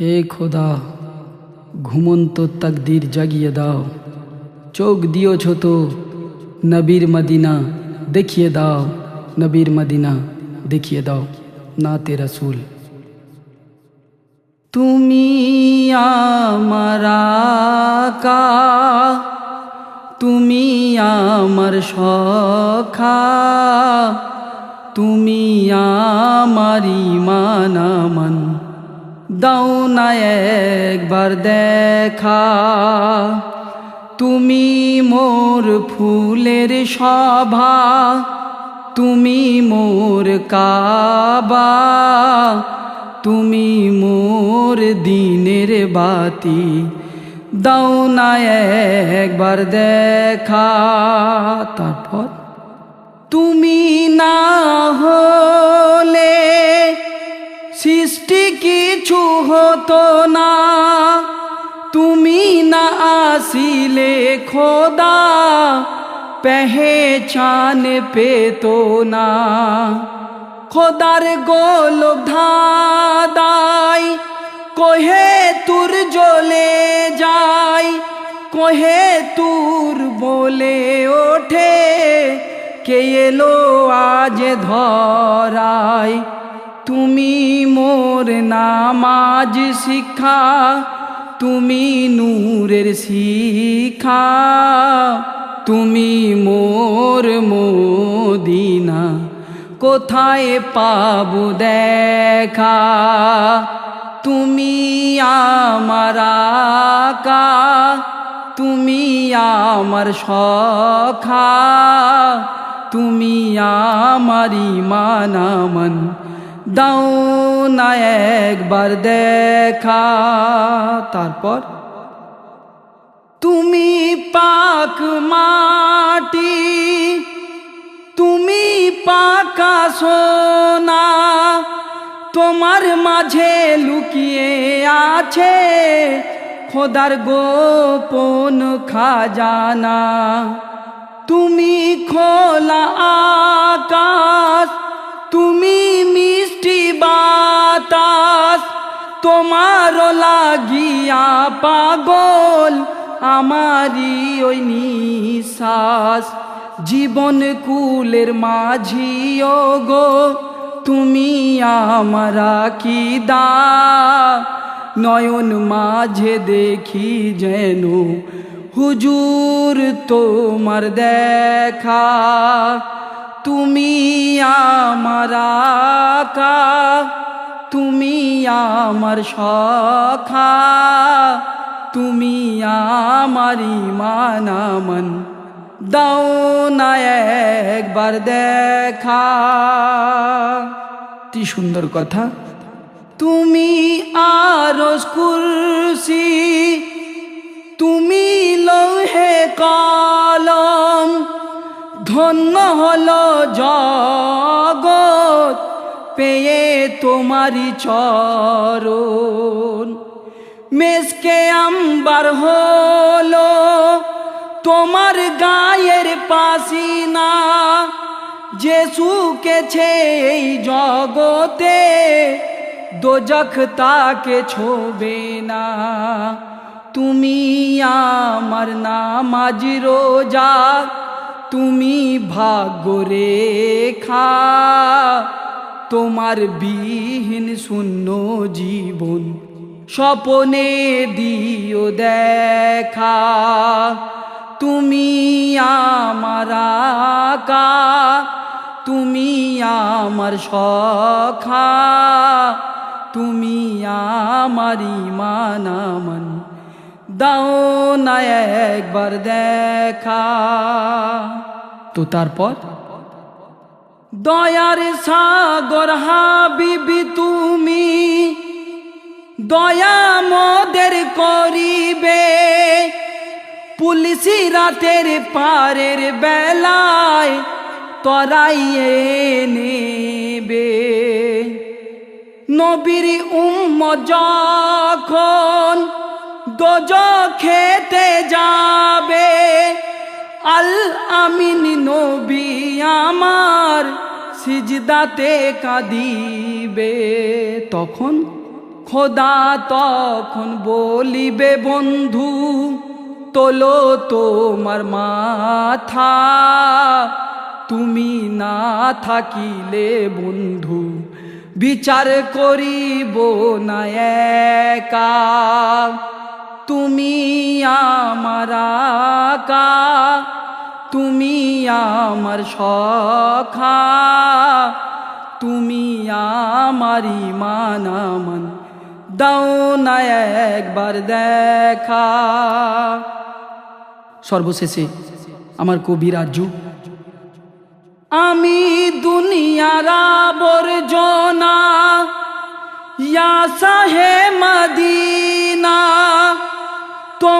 হে খোদা, ঘুমন্ত তাকদির জাগিয়ে দাও। চোখ দিয়েছ তো নবীর মদিনা দেখিয়ে দাও। নবীর মদিনা দেখিয়ে দাও না তে রসুল। তুমি আমার আকা, তুমি আমার সখা, তুমি আমার ইমান আমান। দাও না একবার দেখা। তুমি মোর ফুলের সভা তুমি মোর কাবা, তুমি মোর দিনের বাতি। দাও না একবার দেখা। তারপর? তুমি না হলে সৃষ্টি কিছু হতো না। তুমি না আসিলে খোদা, পেহেচান পেতো না। খোদার গোলক ধাদাই কহে তুর জ্বলে যায়, কহে তুর বলে ওঠে, কে এলো আজ ধরায়? তুমি মোর নামাজ শিখা তুমি নূরের শিখা তুমি মোর মোদিনা, কোথায় পাবো দেখা? তুমি আমার আকা, তুমি আমার সখা, তুমি আমার ইমানামন দাও না একবার দেখা। তারপর, তুমি পাক মাটি, তুমি পাকা সোনা, তোমার মাঝে লুকিয়ে আছে খোদার গোপন খাজানা। তুমি খোলা আকাশ, তুমি লাগিয়া পাগল আমারি ওই নিশ্বাস। জীবন কুলের মাঝিও গো তুমি আমারা কি দা নয়ন মাঝে দেখি যেন হুজুর তোমার দেখা। তুমি আমার আকা। তুমি আমার সখা, তুমি আমার ইমানামন দাও না একবার দেখা। কি সুন্দর কথা। তুমি আর কুরসি, তুমি লৌহে কলম, ধন্য হল জগৎ, পেয়ে তোমারি চরণ। মেসকে আম্বার হলো তোমার গায়ের পাসিনা। যে সুকেছে এই জগতে, দোজখ তাকে ছোবে না। তুমি আমার নামাজ রোজা, তুমি ভাগ্য রেখা তোমার বিহীন শূন্য জীবন স্বপনে দিও দেখা। তুমি আমার কা তুমি আমার সখা, তুমি আমার ইমানামন দাও না একবার দেখা। তো তারপর? দয়ার সাগর হাবিবি, তুমি দয়া মদের করিবে। পুলিশি রাতের পারের বেলায় তরাইয়ে নেবে। নবীর উম্ম যখন দোজ খেতে যাবে, আল আমিন নবী আমার সিজদাতে কাঁদিবে, তখন খোদা তখন বলিবে, বন্ধু, তোলো তোমার মাথা, তুমি না থাকিলে বন্ধু, বিচার করিব না একা, তুমি আমার আকা তুমি আমার সখা, তুমি আমার ইমান আমান। দাও না একবার দেখা। সর্বশেষে আমার কবি রাজু আমি দুনিয়ার আবর্জনা, ইয়া সাহে মদিনা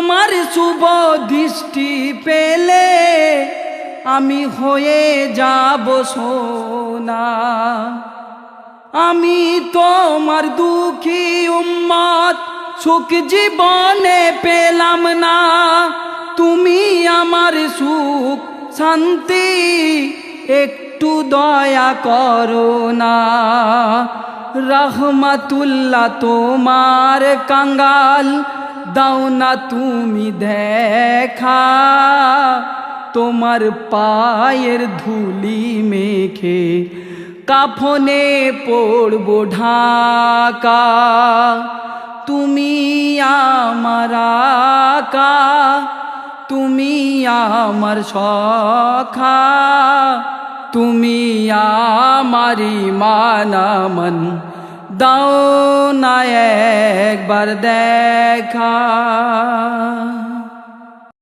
তোমার শুভ দৃষ্টি পেলে আমি হয়ে যাব সোনা। আমি তোমার দুঃখী উম্মত সুখ জীবনে পেলাম না। তুমি আমার সুখ, শান্তি, একটু দয়া করো না। রহমাতুল্লাহ তোমার কাঙ্গাল দাও না তুমি দেখা, তোমার পায়ের ধুলি মেখে কাফনে পড়ব ঢাকা। তুমি আমার আকা, তুমি আমার সখা, তুমি আমারি মানামন দাও না একবার দেখা